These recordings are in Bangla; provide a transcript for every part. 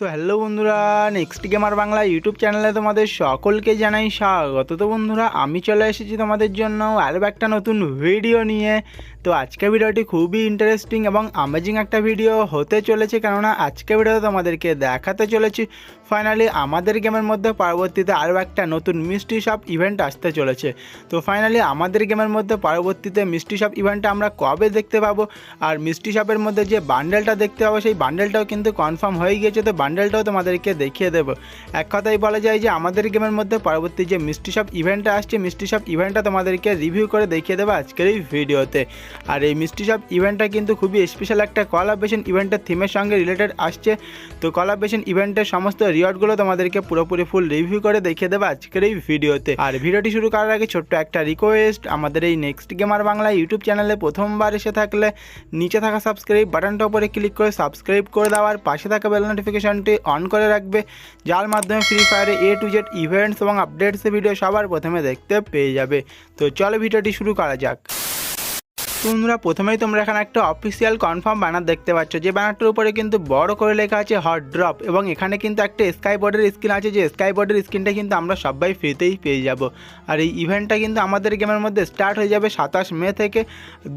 সো হ্যালো বন্ধুরা নেক্সট গেমার বাংলা ইউটিউব চ্যানেলে তোমাদের সকলকে জানাই স্বাগত। তো বন্ধুরা, আমি চলে এসেছি তোমাদের জন্য আরও একটা নতুন ভিডিও নিয়ে। তো আজকের ভিডিওটি খুবই ইন্টারেস্টিং এবং অ্যামেজিং একটা ভিডিও হতে চলেছে, কেননা আজকের ভিডিওতে তোমাদেরকে দেখাতে চলেছি। ফাইনালি আমাদের গেমের মধ্যে পরবর্তীতে আরও একটা নতুন মিষ্টি শপ ইভেন্ট আসতে চলেছে। তো ফাইনালি আমাদের গেমের মধ্যে পরবর্তীতে মিষ্টি শপ ইভেন্টটা আমরা কবে দেখতে পাবো? আর মিষ্টি শপের মধ্যে যে বান্ডেলটা দেখতে পাবো, সেই বান্ডেলটাও কিন্তু কনফার্ম হয়ে গিয়েছে। তো বান্ডেলটাও তোমাদেরকে দেখিয়ে দেবো। এক কথাই বলা যায় যে আমাদের গেমের মধ্যে পরবর্তী যে মিষ্টি শপ ইভেন্টটা আসছে মিষ্টি শপ ইভেন্টটা তোমাদেরকে রিভিউ করে দেখিয়ে দেবো আজকের এই ভিডিওতে। আর এই মিষ্টি শপ ইভেন্টটা কিন্তু খুবই স্পেশাল একটা কলাবেশন ইভেন্টের থিমের সঙ্গে রিলেটেড আসছে। তো কলাবেশন ইভেন্টের সমস্ত রিওয়ার্ডগুলো তোমাদেরকে পুরোপুরি ফুল রিভিউ করে দেখিয়ে দেবো আজকের এই ভিডিওতে। আর ভিডিওটি শুরু করার আগে ছোট্ট একটা রিকোয়েস্ট আমাদের এই নেক্সট গেমার বাংলা ইউটিউব চ্যানেলে প্রথমবার এসে থাকলে নিচে থাকা সাবস্ক্রাইব বাটনটা উপরে ক্লিক করে সাবস্ক্রাইব করে দেওয়ার পাশে থাকা বেল নোটিফিকেশনটি অন করে রাখবে, যার মাধ্যমে ফ্রি ফায়ারে এ টু জেড ইভেন্টস এবং আপডেটসের ভিডিও সবার প্রথমে দেখতে পেয়ে যাবে। তো চলো ভিডিওটি শুরু করা যাক। তোমরা প্রথমেই তোমরা এখানে একটা অফিসিয়াল কনফার্ম ব্যানার দেখতে পাচ্ছ। যে ব্যানারটার উপরে কিন্তু বড় করে লেখা আছে হট ড্রপ এবং এখানে কিন্তু একটা স্কাই বোর্ডের স্ক্রিন আছে। যে স্কাই বোর্ডের স্ক্রিনটা কিন্তু আমরা সবাই ফ্রিতেই পেয়ে যাব। আর এই ইভেন্টটা কিন্তু আমাদের গেমের মধ্যে স্টার্ট হয়ে যাবে সাতাশ মে থেকে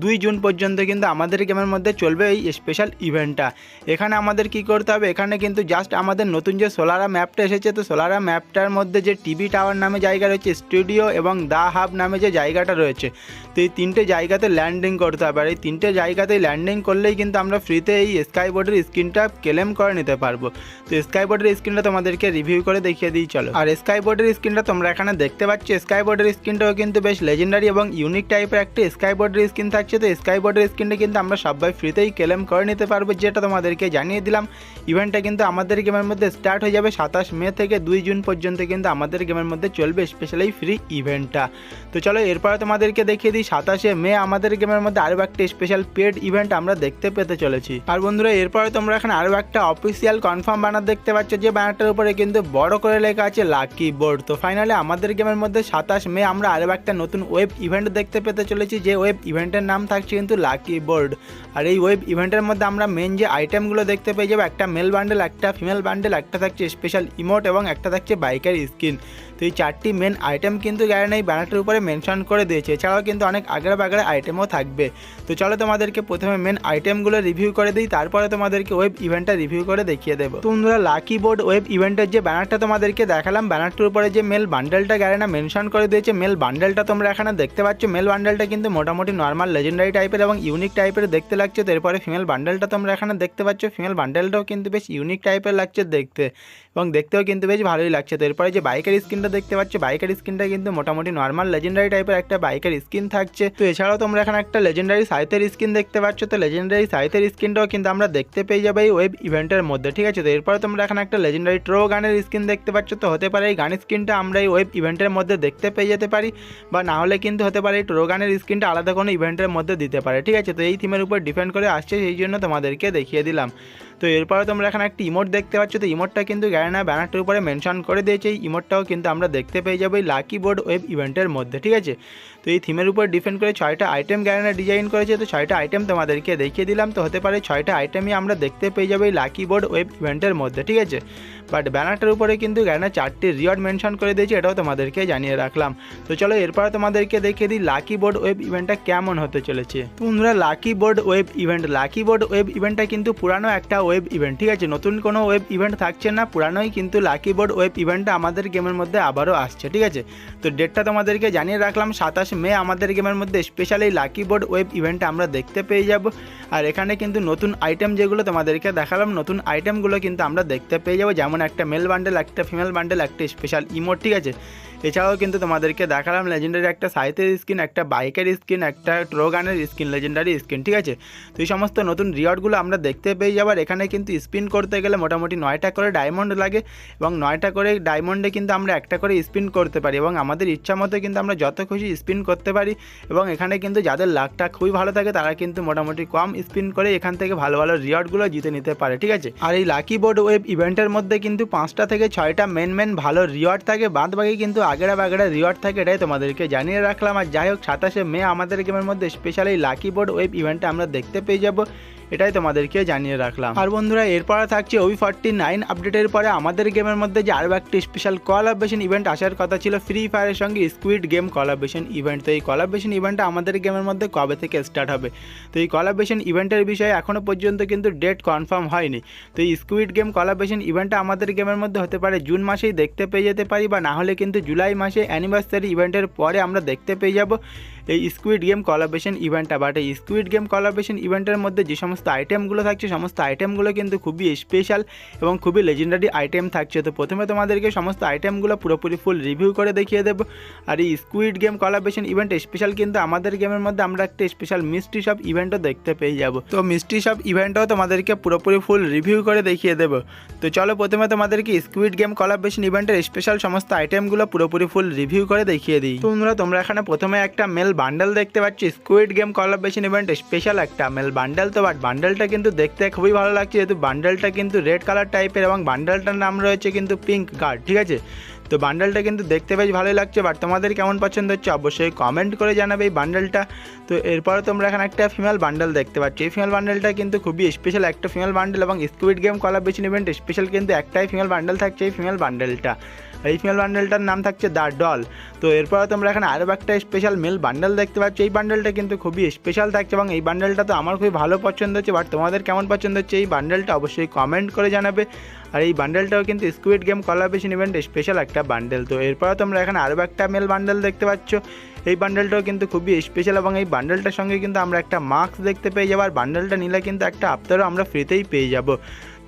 দুই জুন পর্যন্ত কিন্তু আমাদের গেমের মধ্যে চলবে এই স্পেশাল ইভেন্টটা এখানে আমাদের কি করতে হবে? এখানে কিন্তু জাস্ট আমাদের নতুন যে সোলারা ম্যাপটা এসেছে, তো সোলারা ম্যাপটার মধ্যে যে টিভি টাওয়ার নামে জায়গা রয়েছে স্টুডিও এবং দা হাব নামে যে জায়গাটা রয়েছে, তো এই তিনটে জায়গাতে ল্যান্ডিং করতে হবে। আর এই তিনটে জায়গাতেই ল্যান্ডিং করলেই কিন্তু আমরা ফ্রিতে এই স্কাইবোর্ডের স্ক্রিনটা ক্লেম করে নিতে পারব। তো স্কাই বোর্ডের স্ক্রিনটা তোমাদেরকে রিভিউ করে দেখিয়ে দিই, চলো। আর স্কাইবোর্ডের স্ক্রিনটা তোমরা এখানে দেখতে পাচ্ছ স্কাই বোর্ডের স্ক্রিনটাও কিন্তু বেশ লেজেন্ডারি এবং ইউনিক টাইপের একটা স্কাইবোর্ডের স্ক্রিন থাকছে। তো স্কাইবোর্ডের স্ক্রিনটা কিন্তু আমরা সবাই ফ্রিতেই ক্লেম করে নিতে পারব, যেটা তোমাদেরকে জানিয়ে দিলাম। ইভেন্টটা কিন্তু আমাদের গেমের মধ্যে স্টার্ট হয়ে যাবে সাতাশ মে থেকে দুই জুন পর্যন্ত কিন্তু আমাদের গেমের মধ্যে চলবে স্পেশালি ফ্রি ইভেন্টটা তো চলো, এরপরে তোমাদেরকে দেখিয়ে দিই, সাতাশে মে আমাদের গেমের মধ্যে আরও একটা স্পেশাল পেড ইভেন্ট আমরা দেখতে পেতে চলেছি। আর বন্ধুরা, এরপরে তোমরা এখানে আরও একটা অফিসিয়াল কনফার্ম ব্যানার দেখতে পাচ্ছ, যে ব্যানারটার উপরে কিন্তু বড় করে লেখা আছে লাকি বোর্ড তো ফাইনালি আমাদের গেমের মধ্যে সাতাশ মে আমরা আরও একটা নতুন ওয়েব ইভেন্ট দেখতে পেতে চলেছি, যে ওয়েব ইভেন্টের নাম থাকছে কিন্তু লাকি বোর্ড আর এই ওয়েব ইভেন্টের মধ্যে আমরা মেন যে আইটেমগুলো দেখতে পেয়ে যাব, একটা মেল বান্ডেল একটা ফিমেল বান্ডেল একটা থাকছে স্পেশাল ইমোট এবং একটা থাকছে বাইকের স্কিন তো এই চারটি মেন আইটেম কিন্তু গ্যারেন এই ব্যানারটার উপরে মেনশন করে দিয়েছে। এছাড়াও কিন্তু অনেক আগের বাগের আইটেমও থাকবে। তো চলো তোমাদেরকে প্রথমে মেন আইটেমগুলো রিভিউ করে দিই, তারপরে তোমাদেরকে ওয়েব ইভেন্টটা রিভিউ করে দেখিয়ে দেবো। তো বন্ধুরা লাকি বোর্ড ওয়েব ইভেন্টের যে ব্যানারটা তোমাদেরকে দেখালাম ব্যানারটার উপরে যে মেল বান্ডেলটা গ্যারেনা মেনশন করে দিয়েছে মেল বান্ডেলটা তোমরা এখানে দেখতে পাচ্ছ। মেল বান্ডেলটা কিন্তু মোটামুটি নর্মাল লেজেন্ডারি টাইপের এবং ইউনিক টাইপের দেখতে লাগছে। তো এরপরে ফিমেল বান্ডেলটা তোমরা এখানে দেখতে পাচ্ছ। ফিমেল বান্ডেলটাও কিন্তু বেশ ইউনিক টাইপের লাগছে দেখতে। এবং দেখতেও কিন্তু বেশ ভালোই লাগছে। তো এরপরে যে বাইকের স্কিনটা দেখতে পাচ্ছ, বাইকের স্কিনটা কিন্তু মোটামুটি নর্মাল লেজেন্ডারি টাইপের একটা বাইকের স্কিন থাকছে। তো এছাড়াও তোমরা এখানে একটা লেজেন্ডারি সাইথের স্কিন দেখতে পাচ্ছ। তো লেজেন্ডারি সাইথের স্কিনটাও কিন্তু আমরা দেখতে পেয়ে যাব এই ওয়েব ইভেন্টের মধ্যে, ঠিক আছে? তো এরপরে তোমরা এখানে একটা লেজেন্ডারি ট্রো গানের স্কিন দেখতে পাচ্ছ। তো হতে পারে এই গানের স্কিনটা আমরা এই ওয়েব ইভেন্টের মধ্যে দেখতে পেয়ে যেতে পারি বা না হলে কিন্তু হতে পারে এই ট্রো গানের স্কিনটা আলাদা কোনো ইভেন্টের মধ্যে দিতে পারে, ঠিক আছে? তো এই থিমের উপর ডিপেন্ড করে আসছে, সেই জন্য তোমাদেরকে দেখিয়ে দিলাম। তো এরপরে তোমরা এখানে একটি ইমোট দেখতে পাচ্ছ, তো ইমোটটা কিন্তু গ্যারেনা ব্যানারটার উপরে মেনশন করে দিয়েছে। এই ইমোটটাও কিন্তু আমরা দেখতে পেয়ে যাব এই লাকি বোর্ড ওয়েব ইভেন্টের মধ্যে, ঠিক আছে? তো এই থিমের উপর ডিপেন্ড করে ছয়টা আইটেম গ্যারেনা ডিজাইন করেছে, তো ছয়টা আইটেম তোমাদেরকে দেখিয়ে দিলাম। তো হতে পারে ছয়টা আইটেমই আমরা দেখতে পেয়ে যাব এই লাকি বোর্ড ওয়েব ইভেন্টের মধ্যে, ঠিক আছে? বাট ব্যানারটার উপরে কিন্তু গ্যারেনা চারটি রিওয়ার্ড মেনশন করে দিয়েছে, এটাও তোমাদেরকে জানিয়ে রাখলাম। তো চলো এরপরে তোমাদেরকে দেখিয়ে দিই লাকি বোর্ড ওয়েব ইভেন্টটা কেমন হতে চলেছে। বন্ধুরা lucky board web event lucky board web ইভেন্টটা কিন্তু পুরানো একটা ওয়েব ইভেন্ট ঠিক আছে? নতুন কোনো ওয়েব ইভেন্ট থাকছে না, পুরানোই কিন্তু লাকি বোর্ড ওয়েব ইভেন্টটা আমাদের গেমের মধ্যে আবারও আসছে, ঠিক আছে? তো ডেটটা তোমাদেরকে জানিয়ে রাখলাম, সাতাশ মে আমাদের গেমের মধ্যে স্পেশাল লাকি বোর্ড ওয়েব ইভেন্টটা আমরা দেখতে পেয়ে যাব। আর এখানে কিন্তু নতুন আইটেম যেগুলো তোমাদেরকে দেখালাম, নতুন আইটেমগুলো কিন্তু আমরা দেখতে পেয়ে যাব, যেমন একটা মেল বান্ডেল একটা ফিমেল বান্ডেল একটা স্পেশাল ইমোট ঠিক আছে? এছাড়াও কিন্তু তোমাদেরকে দেখালাম লেজেন্ডারি একটা সাইথের স্কিন একটা বাইকের স্কিন একটা ট্রোগানের স্কিন লেজেন্ডারি স্কিন ঠিক আছে? তো এই সমস্ত নতুন রিওয়ার্ডগুলো আমরা দেখতে পেয়ে যাবার এখানে কিন্তু স্পিন করতে গেলে মোটামুটি নয়টা করে ডায়মন্ড লাগে এবং নয়টা করে ডায়মন্ডে কিন্তু আমরা একটা করে স্পিন করতে পারি এবং আমাদের ইচ্ছা মতো কিন্তু আমরা যত খুশি স্পিন করতে পারি এবং এখানে কিন্তু যাদের লাকটা খুবই ভালো থাকে তারা কিন্তু মোটামুটি কম স্পিন করে এখান থেকে ভালো ভালো রিওয়ার্ডগুলো জিতে নিতে পারে, ঠিক আছে? আর এই লাকি বোর্ড ওয়েব ইভেন্টের মধ্যে কিন্তু পাঁচটা থেকে ছয়টা মেন মেন ভালো রিওয়ার্ড থাকে, বাদ বাকি কিন্তু আগেরা বাগেরা রিওয়ার্ড থাকে এটাই তোমাদেরকে জানিয়ে রাখলাম। আর যাই হোক, সাতাশে মে আমাদের গেমের মধ্যে স্পেশালি লাকি বোর্ড ওয়েব ইভেন্টটা আমরা দেখতে পেয়ে যাব। এটাই তোমাদেরকে জানিয়ে রাখলাম। আর বন্ধুরা, এরপরে থাকছে ওই ফর্টি নাইন আপডেটের পরে আমাদের গেমের মধ্যে যে আরও একটি স্পেশাল কলাবেশন ইভেন্ট আসার কথা ছিল ফ্রি ফায়ারের সঙ্গে স্কুইড গেম কলাবেশন ইভেন্ট তো এই কলাবেশন ইভেন্টটা আমাদের গেমের মধ্যে কবে থেকে স্টার্ট হবে? তো এই কলাবেশন ইভেন্টের বিষয়ে এখনও পর্যন্ত কিন্তু ডেট কনফার্ম হয়নি। তো এই স্কুইড গেম কলাবেশন ইভেন্টটা আমাদের গেমের মধ্যে হতে পারে জুন মাসেই দেখতে পেয়ে যেতে পারি বা না হলে কিন্তু জুলাই মাসে অ্যানিভার্সারি ইভেন্টের পরে আমরা দেখতে পেয়ে যাব। এই স্কুইড গেম কলাবেশন ইভেন্টটা বাট এই স্কুইড গেম কলাবেশন ইভেন্টের মধ্যে যে সমস্ত আইটেমগুলো থাকছে, সমস্ত আইটেমগুলো কিন্তু খুবই স্পেশাল এবং খুবই লেজেন্ডারি আইটেম থাকছে। তো প্রথমে তোমাদেরকে সমস্ত আইটেমগুলো পুরোপুরি ফুল রিভিউ করে দেখিয়ে দেবো। আর এই squid game collaboration event special কিন্তু আমাদের গেমের মধ্যে আমরা একটা স্পেশাল মিস্ট্রি শপ ইভেন্টও দেখতে পেয়ে যাব। তো মিস্ট্রি শপ ইভেন্টও তোমাদেরকে পুরোপুরি ফুল রিভিউ করে দেখিয়ে দেবো। তো চলো প্রথমে তোমাদেরকে স্কুইড গেম কলাবেশন ইভেন্টের স্পেশাল সমস্ত আইটেমগুলো পুরোপুরি ফুল রিভিউ করে দেখিয়ে দিই। তোমরা তোমরা এখানে প্রথমে একটা মেল বান্ডেল দেখতে পাচ্ছি squid game collaboration event special একটা। মেল বান্ডেল তো বাট বান্ডেলটা কিন্তু দেখতে খুবই ভালো লাগছে, যেহেতু বান্ডেলটা কিন্তু রেড কালার টাইপের এবং বান্ডেলটার নাম রয়েছে কিন্তু পিঙ্ক গার্ড ঠিক আছে? তো বান্ডেলটা কিন্তু দেখতে বেশ ভালোই লাগছে বাট তোমাদের কেমন পছন্দ হচ্ছে অবশ্যই কমেন্ট করে জানাবে এই বান্ডেলটা তো এরপরে তোমরা এখানে একটা ফিমেল বান্ডেল দেখতে পাচ্ছ, এই ফিমেল বান্ডেলটা কিন্তু খুবই স্পেশাল একটা ফিমেল বান্ডেল এবং squid game collaboration event special কিন্তু একটাই ফিমেল বান্ডেল থাকছে এই ফিমেল বান্ডেলটা এই ফিমেল বান্ডেলটার নাম থাকছে দ্য ডল তো এরপরে তোমরা এখানে আরও একটা স্পেশাল মেল বান্ডেল দেখতে পাচ্ছ। এই বান্ডেলটা কিন্তু খুবই স্পেশাল থাকছে এবং এই বান্ডেলটা তো আমার খুবই ভালো পছন্দ হচ্ছে বাট তোমাদের কেমন পছন্দ হচ্ছে এই বান্ডেলটা অবশ্যই কমেন্ট করে জানাবে। আর এই বান্ডেলটাও কিন্তু squid game collaboration event special একটা বান্ডেল তো এরপরে তোমরা এখানে আরও একটা মেল বান্ডেল দেখতে পাচ্ছ। এই বান্ডেলটাও কিন্তু খুবই স্পেশাল এবং এই বান্ডেলটার সঙ্গে কিন্তু আমরা একটা মাস্ক দেখতে পেয়ে যাব। আর বান্ডেলটা নিলে কিন্তু একটা আফতারও আমরা ফ্রিতেই পেয়ে যাব।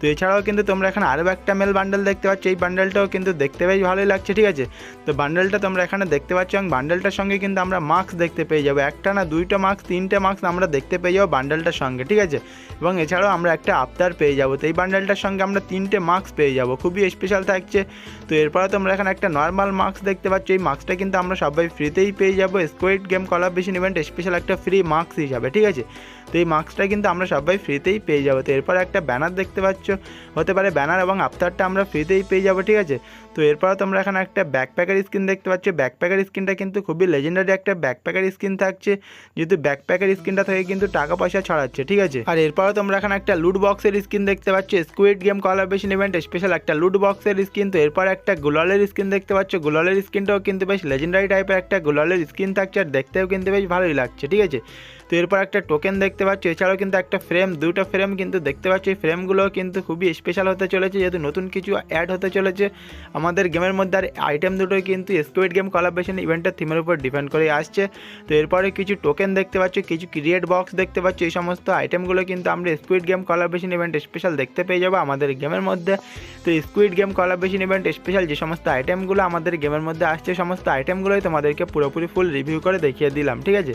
তো এছাড়াও কিন্তু তোমরা এখানে আরও একটা মেল বান্ডেল দেখতে পাচ্ছ। এই বান্ডেলটাও কিন্তু দেখতে বেশ ভালোই লাগছে, ঠিক আছে? তো বান্ডেলটা তোমরা এখানে দেখতে পাচ্ছ এবং বান্ডেলটার সঙ্গে কিন্তু আমরা মাস্ক দেখতে পেয়ে যাব। একটা না দুইটা মাস্ক তিনটে মাস্ক আমরা দেখতে পেয়ে যাব বান্ডেলটার সঙ্গে, ঠিক আছে? এবং এছাড়াও আমরা একটা আফতার পেয়ে যাব। তো এই বান্ডেলটার সঙ্গে আমরা তিনটে মাস্ক পেয়ে যাব। খুবই স্পেশাল থাকছে। তো এরপরে তোমরা এখানে একটা নর্মাল মাস্ক দেখতে পাচ্ছ। এই মাস্কটা কিন্তু আমরা সবাই ফ্রিতেই পেয়ে যাব। Squid game collaboration event special একটা ফ্রি মাস্ক হিসাবে, ঠিক আছে? তো এই মাস্কটা কিন্তু আমরা সবাই ফ্রিতেই পেয়ে যাব। তো এরপর একটা ব্যানার দেখতে পাচ্ছ। হতে পারে ব্যানার এবং আফতারটা আমরা ফ্রিতেই পেয়ে যাব, ঠিক আছে? তো এরপর তোমরা এখানে একটা ব্যাকপ্যাকার স্কিন দেখতে পাচ্ছ। ব্যাকপ্যাকার স্কিনটা কিন্তু খুবই লেজেন্ডারি একটা ব্যাকপ্যাকার স্কিন থাকছে। যেহেতু ব্যাকপ্যাকার স্কিনটা থেকে কিন্তু টাকা পয়সা ছড়াচ্ছে, ঠিক আছে? আর এরপরও তোমরা এখানে একটা লুট বক্সের স্কিন দেখতে পাচ্ছ। Squid game collaboration event special একটা লুট বক্সের স্কিন তো এরপর একটা গুলালের স্কিন দেখতে পাচ্ছ। গুলালের স্কিনটাও কিন্তু বেশ লেজেন্ডারি টাইপের একটা গুলালের স্কিন থাকছে আর দেখতেও কিন্তু বেশ ভালোই লাগছে, ঠিক আছে? তো এরপর একটা টোকেন দেখতে পাচ্ছ। এছাড়াও কিন্তু একটা ফ্রেম দুটো ফ্রেম কিন্তু দেখতে পাচ্ছ। ফ্রেমগুলো কিন্তু খুবই স্পেশাল হতে চলেছে। যেহেতু নতুন কিছু অ্যাড হতে চলেছে। আমাদের গেমের মধ্যে আর আইটেম দুটোই কিন্তু স্কুইড গেম কলাবেশন ইভেন্টের থিমের উপর ডিপেন্ড করে আসছে। তো এরপরে কিছু টোকেন দেখতে পাচ্ছ, কিছু ক্রিয়েট বক্স দেখতে পাচ্ছ, এই সমস্ত আইটেমগুলো কিন্তু আমরা squid game collaboration event special দেখতে পেয়ে যাব আমাদের গেমের মধ্যে। তো squid game collaboration event special যে সমস্ত আইটেমগুলো আমাদের গেমের মধ্যে আসছে সমস্ত আইটেমগুলোই তোমাদেরকে পুরোপুরি ফুল রিভিউ করে দেখিয়ে দিলাম, ঠিক আছে?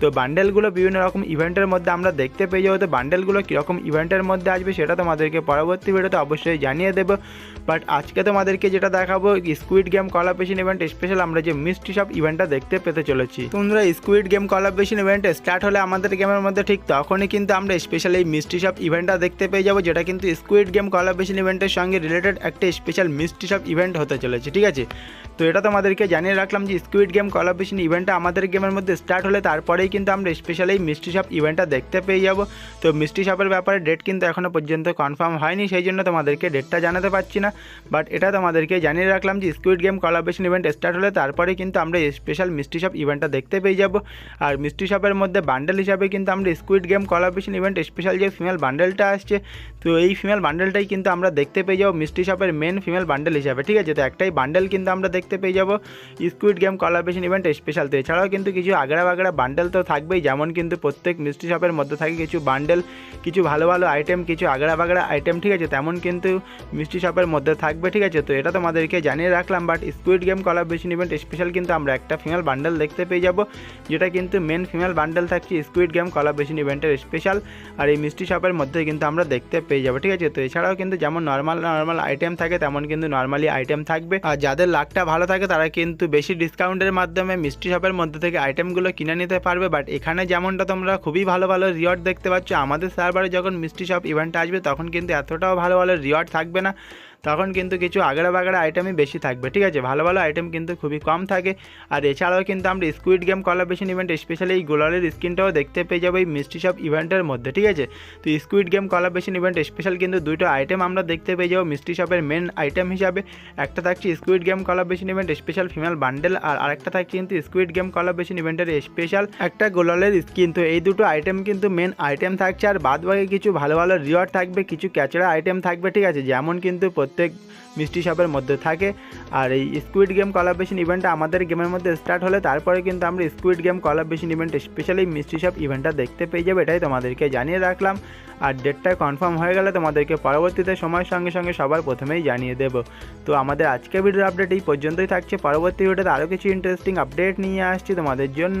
তো বান্ডেলগুলো বিভিন্ন রকম ইভেন্টের মধ্যে আমরা দেখতে পেয়ে যাব। তো বান্ডেলগুলো কীরকম ইভেন্টের মধ্যে আসবে সেটা তোমাদেরকে পরবর্তী ভিডিওতে অবশ্যই জানিয়ে দেবো। বাট আজকে তোমাদেরকে যেটা দেখাবো squid game collaboration event special আমরা যে মিস্ট্রি শপ ইভেন্টটা দেখতে পেতে চলেছি। তোমরা squid game collaboration event start হলে আমাদের গেমের মধ্যে ঠিক তখনই কিন্তু আমরা স্পেশাল এই মিস্ট্রি শপ ইভেন্টটা দেখতে পেয়ে যাব, যেটা কিন্তু স্কুইড গেম কলাবেশন ইভেন্টের সঙ্গে রিলেটেড একটা স্পেশাল মিস্ট্রি শপ ইভেন্ট হতে চলেছে, ঠিক আছে? তো এটা তোমাদেরকে জানিয়ে রাখলাম যে স্কুইড গেম কলাবেশন ইভেন্টটা আমাদের গেমের মধ্যে স্টার্ট হলে তারপরেই কিন্তু আমরা স্পেশাল এই মিষ্টি শপ ইভেন্টটা দেখতে পেয়ে যাব। তো মিষ্টি শপের ব্যাপারে ডেট কিন্তু এখনও পর্যন্ত কনফার্ম হয়নি, সেই জন্য তোমাদেরকে ডেটটা জানাতে পারছি না বাট এটা তোমাদেরকে জানিয়ে রাখলাম যে squid game collaboration event start হলে তারপরে কিন্তু আমরা স্পেশাল মিষ্টি শপ ইভেন্টটা দেখতে পেয়ে যাব। আর মিষ্টি শপের মধ্যে বান্ডেল হিসাবে কিন্তু আমরা squid game collaboration event special যে ফিমেল বান্ডেলটা আসছে, তো এই ফিমেল বান্ডেলটাই কিন্তু আমরা দেখতে পেয়ে যাব মিষ্টি শপের মেন ফিমেল বান্ডেল হিসাবে, ঠিক আছে? তো একটাই বান্ডেল কিন্তু আমরা দেখতে পেয়ে যাব squid game collaboration event special তো এছাড়াও কিন্তু কিছু আগড়া বাগড়া বান্ডেল তো থাকবেই, যেমন কিন্তু প্রত্যেক মিষ্টি শপের মধ্যে থাকে কিছু বান্ডেল কিছু ভালো ভালো আইটেম কিছু আগড়া বাগড়া আইটেম ঠিক আছে? তেমন কিন্তু মিষ্টি শপের মধ্যে থাকবে, ঠিক আছে? তো এটা তোমাদেরকে জানিয়ে রাখলাম but squid game collaboration event special কিন্তু আমরা একটা ফিমেল বান্ডেল দেখতে পেয়ে যাব, যেটা কিন্তু মেন ফিমেল বান্ডেল থাকছে স্কুইড গেম কলাবেশন ইভেন্টের স্পেশাল আর এই মিষ্টি শপের মধ্যে কিন্তু আমরা দেখতে পেয়ে যাব, ঠিক আছে? তো এছাড়াও কিন্তু যেমন নর্মাল নর্মাল আইটেম থাকে, তেমন কিন্তু নর্মালি আইটেম থাকবে। আর যাদের লাকটা ভালো থাকে, তারা কিন্তু বেশি ডিসকাউন্টের মাধ্যমে মিষ্টি শপের মধ্যে থেকে আইটেমগুলো কিনে নিতে পারবে বাট এখানে যেমনটা তোমরা খুবই ভালো ভালো রিওয়ার্ড দেখতে পাচ্ছ, আমাদের সার্ভারে যখন মিষ্টি শপ ইভেন্ট আসবে, তখন কিন্তু এতটাও ভালো ভালো রিওয়ার্ড থাকবে না। তখন কিন্তু কিছু আগড়া বাগড়া আইটেমই বেশি থাকবে, ঠিক আছে? ভালো ভালো আইটেম কিন্তু খুবই কম থাকে। আর এছাড়াও কিন্তু আমরা squid game collaboration event specially এই গোলারের স্ক্রিনটাও দেখতে পেয়ে যাব এই মিষ্টি সব ইভেন্টের মধ্যে, ঠিক আছে? তো squid game collaboration event special কিন্তু দুটো আইটেম আমরা দেখতে পেয়ে যাব মিষ্টি শপের মেন আইটেম হিসাবে। একটা থাকছে Squid Game collaboration event special female bundle আর আরেকটা থাকছে কিন্তু স্কুইড গেম কলাবেশন ইভেন্টের স্পেশাল একটা গোলালের স্কিন তো এই দুটো আইটেম কিন্তু মেন আইটেম থাকছে, আর বাদ বাকি কিছু ভালো ভালো রিওয়ার্ড থাকবে, কিছু ক্যাচড়া আইটেম থাকবে, ঠিক আছে? যেমন কিন্তু প্রত্যেক মিষ্টি শপের মধ্যে থাকে। আর এই স্কুইড গেম কলাবেশন ইভেন্টটা আমাদের গেমের মধ্যে স্টার্ট হলে তারপরে কিন্তু আমরা squid game collaboration event specially mystery shop ইভেন্টটা দেখতে পেয়ে যাবে, এটাই তোমাদেরকে জানিয়ে রাখলাম। আর ডেটটা কনফার্ম হয়ে গেলে তোমাদেরকে পরবর্তীতে সময়ের সঙ্গে সঙ্গে সবার প্রথমেই জানিয়ে দেবো। তো আমাদের আজকে ভিডিওর আপডেট এই পর্যন্তই থাকছে। পরবর্তী ভিডিওতে আরও কিছু ইন্টারেস্টিং আপডেট নিয়ে আসছি তোমাদের জন্য।